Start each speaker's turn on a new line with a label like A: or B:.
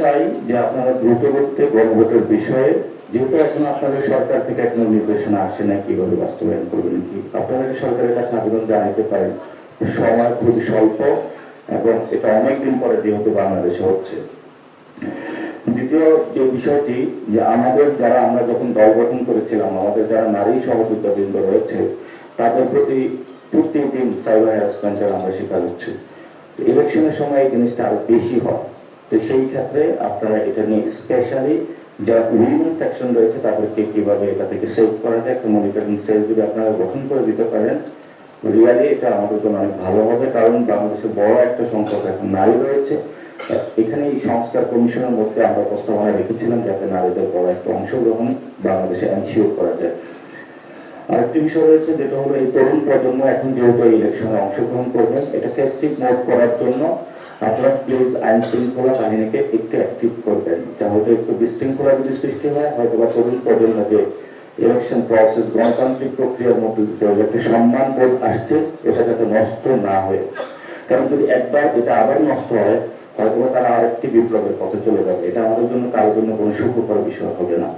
A: চাই যে আপনারা দ্রুত করতে গণভোটের বিষয়ে। যেহেতু এখন আপনাদের সরকার থেকে এখনও নির্দেশনা আসে না কীভাবে বাস্তবায়ন করবেন কি? আপনারা সরকারের কাছে আবেদন জানাতে পারেন? সময় খুবই স্বল্প এবং এটা অনেকদিন পরে যেহেতু বাংলাদেশে হচ্ছে। দ্বিতীয় যে বিষয়টি, যে আমাদের যারা আমরা যখন দল গঠন করেছিলাম, আমাদের যারা নারী সহযোগিতাবৃন্দ রয়েছে, তাদের প্রতি প্রতিদিন সাইবার হ্যারাসমেন্টের আমরা শিকার হচ্ছি। ইলেকশনের সময় এই জিনিসটা আরও বেশি হয়। তো সেই ক্ষেত্রে আপনারা এটা নিয়ে স্পেশালি যা উইমেন সেকশন রয়েছে তাদেরকে কীভাবে এটা থেকে সেভ করা যায়, একটা মনিটরিং সেল যদি আপনারা গঠন করে দিতে পারেন রিয়ালি এটা আমাদের জন্য অনেক ভালো হবে, কারণ বাংলাদেশে বড় একটা সংখ্যক এখন নারী রয়েছে। এখানে এই সংস্কার কমিশনের মধ্যে আমরা প্রস্তাবনা রেখেছিলাম যাতে নারীদের বড় একটা অংশগ্রহণ বাংলাদেশে এনশিওর করা যায়। আরেকটি বিষয় রয়েছে, যেটা হলো এই তরুণ প্রজন্ম এখন যেহেতু ইলেকশনে অংশগ্রহণ করবেন, এটা ফেস্টিভ মোড করার জন্য আপনারা প্লিজ আইন শৃঙ্খলা বাহিনীকে একটু অ্যাক্টিভ করবেন। যা হয়তো একটু বিশৃঙ্খলা যদি সৃষ্টি হয় হয়তো বা তরুণ প্রজন্ম যে ইলেকশন প্রসেস গণতান্ত্রিক প্রক্রিয়ার মধ্যে দিতে হবে একটা সম্মান বোধ আসছে, এটা যাতে নষ্ট না হয়। কারণ যদি একবার এটা আবার নষ্ট হয় হয়তো তারা আরেকটি বিপ্লবের পথে চলে যাবে। এটা আমাদের জন্য কারোর জন্য কোনো সুখকর বিষয় হবে না।